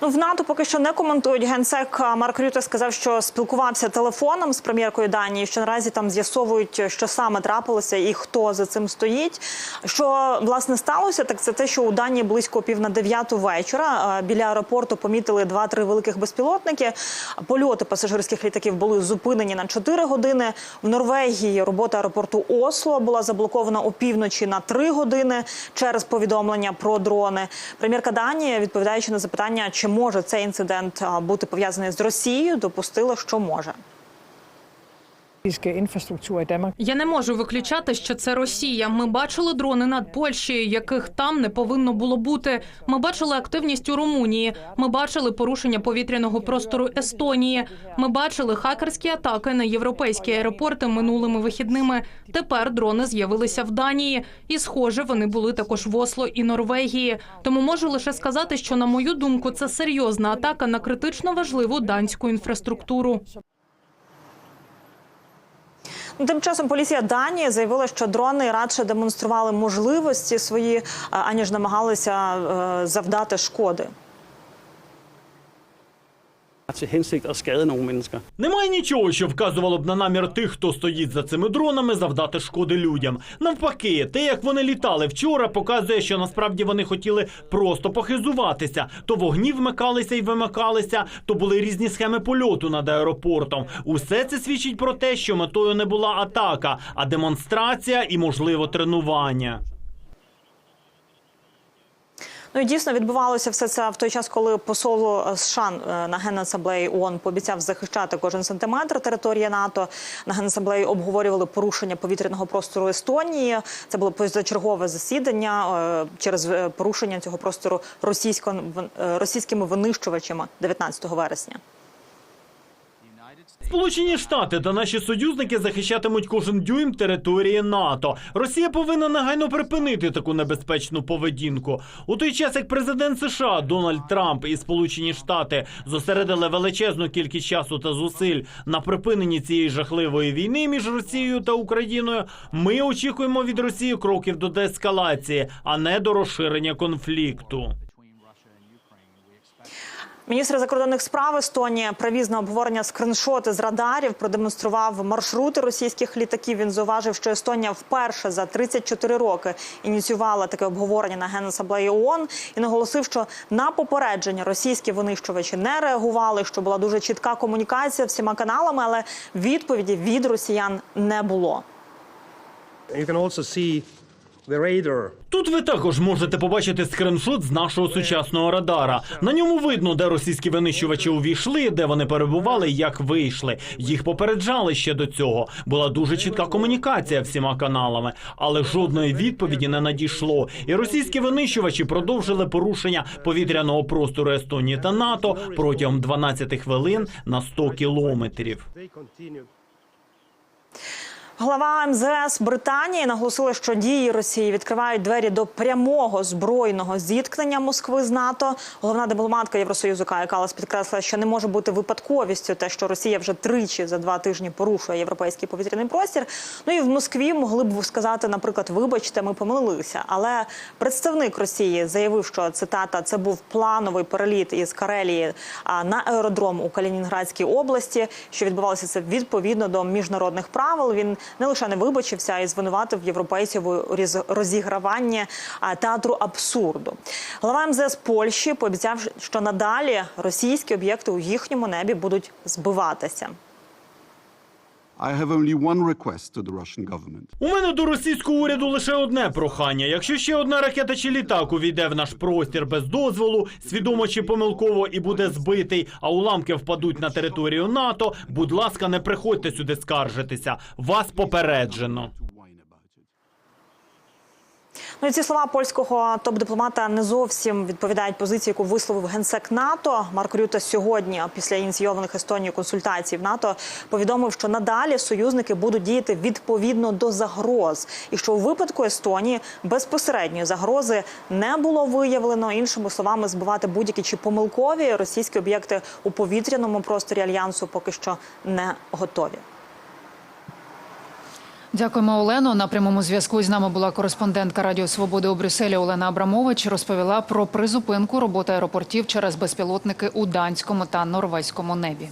Ну в НАТО поки що не коментують. Генсек Марк Рюте сказав, що спілкувався телефоном з прем'єркою Данії. Що наразі там з'ясовують, що саме трапилося і хто за цим стоїть. Що власне сталося, так це те, що у Данії близько пів на дев'яту вечора біля аеропорту помітили два-три великих безпілотники. Польоти пасажирських літаків були зупинені на 4 години. В Норвегії робота аеропорту Осло була заблокована опівночі на 3 години через повідомлення про дрони. Прем'єрка Данії, відповідаючи на запитання, чи може цей інцидент бути пов'язаний з Росією, допустила, що може. Infrastruktur i Danmark. Я не можу виключати, що це Росія. Ми бачили дрони над Польщею, яких там не повинно було бути. Ми бачили активність у Румунії. Ми бачили порушення повітряного простору Естонії. Ми бачили хакерські атаки на європейські аеропорти минулими вихідними. Тепер дрони з'явилися в Данії, і схоже, вони були також в Осло і Норвегії. Тому можу лише сказати, що на мою думку це серйозна атака на критично важливу данську інфраструктуру. Ну, Тим часом поліція Данії заявила, що дрони радше демонстрували можливості свої, аніж намагалися е, завдати шкоди. Har til hensigt at. Немає нічого, що вказувало б на намір тих, хто стоїть за цими дронами, завдати шкоди людям. Навпаки, те, як вони літали вчора, показує, що насправді вони хотіли просто похизуватися. То вогні вмикалися і вимикалися, то були різні схеми польоту над аеропортом. Усе це свідчить про те, що метою не була атака, а демонстрація і, можливо, тренування. Ну і дійсно відбувалося все це в той час, коли посол е, США е, на генасамблеї ООН пообіцяв захищати кожен сантиметр території НАТО. На генасамблеї обговорювали порушення повітряного простору Естонії. Це було позачергове засідання е, через порушення цього простору російсько російськими винищувачами 19 вересня. Сполучені Штати та наші союзники захищатимуть кожен дюйм території НАТО. Росія повинна негайно припинити таку небезпечну поведінку. У той час, як президент США Дональд Трамп і Сполучені Штати зосередили величезну кількість часу та зусиль на припиненні цієї жахливої війни між Росією та Україною, ми очікуємо від Росії кроків до деескалації, а не до розширення конфлікту. Міністр закордонних справ Естонії привіз на обговорення скриншоти з радарів, продемонстрував маршрути російських літаків. Він зауважив, що Естонія вперше за 34 роки ініціювала таке обговорення на генасамблеї ООН і наголосив, що на попередження російські винищувачі не реагували, що була дуже чітка комунікація всіма каналами, але відповіді від росіян не було. You can also see Тут ви також можете побачити скриншот з нашого сучасного радара. На ньому видно, де російські винищувачі увійшли, де вони перебували, як вийшли. Їх попереджали ще до цього. Була дуже чітка комунікація всіма каналами, але жодної відповіді не надійшло. І російські винищувачі продовжили порушення повітряного простору Естонії та НАТО протягом 12 хвилин на 100 кілометрів. Глава МЗС Британії наголосила, що дії Росії відкривають двері до прямого збройного зіткнення Москви з НАТО. Головна дипломатка Євросоюзу Кая Калас підкреслила, що не може бути випадковістю те, що Росія вже тричі за два тижні порушує європейський повітряний простір. Ну і в Москві могли б сказати, наприклад, вибачте, ми помилилися. Але представник Росії заявив, що цитата це був плановий переліт із Карелії на аеродром у Калінінградській області, що відбувалося це відповідно до міжнародних правил. Він не лише не вибачився, а й звинуватив європейців у розіграванні театру абсурду. Глава МЗС Польщі пообіцяв, що надалі російські об'єкти у їхньому небі будуть збиватися. I have only one request to the Russian government. У мене до російського уряду лише одне прохання. Якщо ще одна ракета чи літак увійде в наш простір без дозволу, свідомо чи помилково і буде збитий, а уламки впадуть на територію НАТО, будь ласка, не приходьте сюди скаржитися. Вас попереджено. Ну ці слова польського топ-дипломата не зовсім відповідають позиції, яку висловив генсек НАТО. Марк Рюте сьогодні, після ініційованих Естонією консультацій в НАТО, повідомив, що надалі союзники будуть діяти відповідно до загроз, і що у випадку Естонії безпосередньої загрози не було виявлено. Іншими словами, збивати будь-які чи помилкові російські об'єкти у повітряному просторі альянсу поки що не готові. Дякуємо, Олено. На прямому зв'язку з нами була кореспондентка Радіо Свободи у Брюсселі Олена Абрамович. Розповіла про призупинку роботи аеропортів через безпілотники у данському та норвезькому небі.